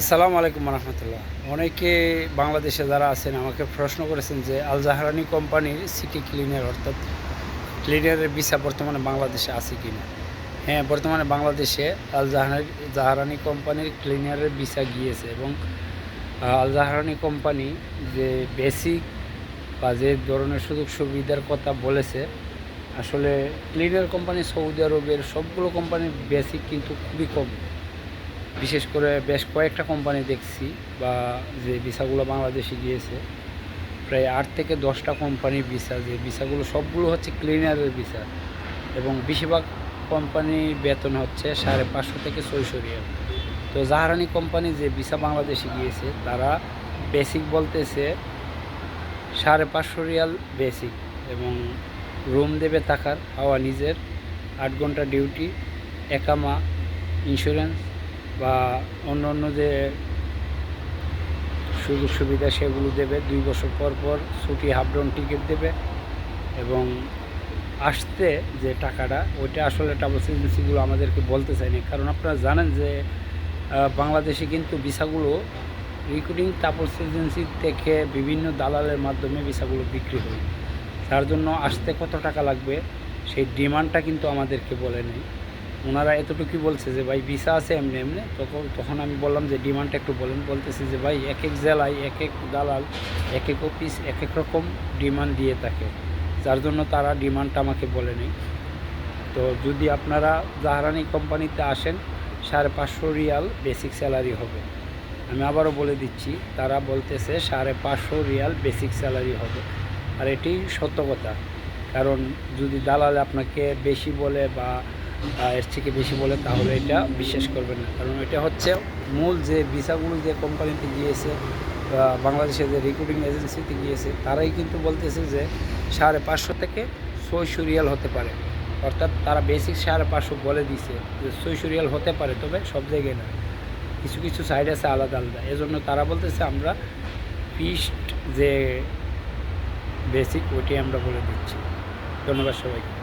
আসসালামু আলাইকুম রহমতুল্লাহ। অনেকে বাংলাদেশে যারা আছেন আমাকে প্রশ্ন করেছেন যে আল জাহারানি কোম্পানির সিটি ক্লিনার অর্থাৎ ক্লিনারের ভিসা বর্তমানে বাংলাদেশে আছে কি না? হ্যাঁ বর্তমানে বাংলাদেশে আল জাহারানি জাহারানি কোম্পানির ক্লিনারের ভিসা গিয়েছে এবং আল জাহারানি কোম্পানি যে বেসিক বা যে ধরনের সুযোগ সুবিধার কথা বলেছে, আসলে ক্লিনার কোম্পানি সৌদি আরবের সবগুলো কোম্পানির বেসিক কিন্তু খুবই কম। বিশেষ করে বেশ কয়েকটা কোম্পানি দেখছি বা যে ভিসাগুলো বাংলাদেশে গিয়েছে, প্রায় আট থেকে দশটা কোম্পানির ভিসা, যে ভিসাগুলো সবগুলো হচ্ছে ক্লিনারের ভিসা এবং বেশিরভাগ কোম্পানির বেতন হচ্ছে সাড়ে পাঁচশো থেকে ছয়শো রিয়াল। তো জাহারানি কোম্পানি যে ভিসা বাংলাদেশে গিয়েছে, তারা বেসিক বলতেছে সাড়ে পাঁচশো রিয়াল বেসিক এবং রুম দেবে থাকার হাওয়া নিজের, আট ঘণ্টা ডিউটি একামা ইন্স্যুরেন্স বা অন্য অন্য যে সুযোগ সুবিধা সেগুলো দেবে, দুই বছর পর পর ছুটি হাফ ডাউন টিকিট দেবে এবং আসতে যে টাকাটা, ওইটা আসলে ট্রাভেলস এজেন্সিগুলো আমাদেরকে বলতে চায়নি। কারণ আপনারা জানেন যে বাংলাদেশে কিন্তু ভিসাগুলো রিক্রুটিং ট্রাভেলস এজেন্সি থেকে বিভিন্ন দালালের মাধ্যমে ভিসাগুলো বিক্রি হয়। তার জন্য আসতে কত টাকা লাগবে, সেই ডিমান্ডটা কিন্তু আমাদেরকে বলে নেই। ওনারা এতটুকুই বলছে যে, ভাই, ভিসা আছে এমনি এমনি। তখন তখন আমি বললাম যে, ডিমান্ডটা একটু বলেন। বলতেছে যে, ভাই এক এক জেলায় এক এক দালাল এক এক অফিস এক এক রকম ডিমান্ড দিয়ে থাকে। যার জন্য তারা ডিমান্ডটা আমাকে বলে নেই। তো যদি আপনারা জাহারানি কোম্পানিতে আসেন, সাড়ে পাঁচশো রিয়াল বেসিক স্যালারি হবে। আমি আবারও বলে দিচ্ছি, তারা বলতেছে সাড়ে পাঁচশো রিয়াল বেসিক স্যালারি হবে। আর এটি সত্য কথা। কারণ যদি দালাল আপনাকে বেশি বলে বা এর থেকে বেশি বলে তাহলে এটা বিশ্বাস করবেন না। কারণ এটা হচ্ছে মূল যে ভিসাগুলো যে কোম্পানিতে গিয়েছে, বা বাংলাদেশের যে রিক্রুটিং এজেন্সিতে গিয়েছে, তারাই কিন্তু বলতেছে যে সাড়ে পাঁচশো থেকে ছয়শো রিয়াল হতে পারে। অর্থাৎ তারা বেসিক সাড়ে পাঁচশো বলে দিছে যে ছয়শো রিয়াল হতে পারে, তবে সব জায়গায় না। কিছু কিছু সাইড আছে আলাদা আলাদা। এজন্য তারা বলতেছে আমরা ফিস্ট যে বেসিক ওইটি আমরা বলে দিচ্ছি। ধন্যবাদ সবাইকে।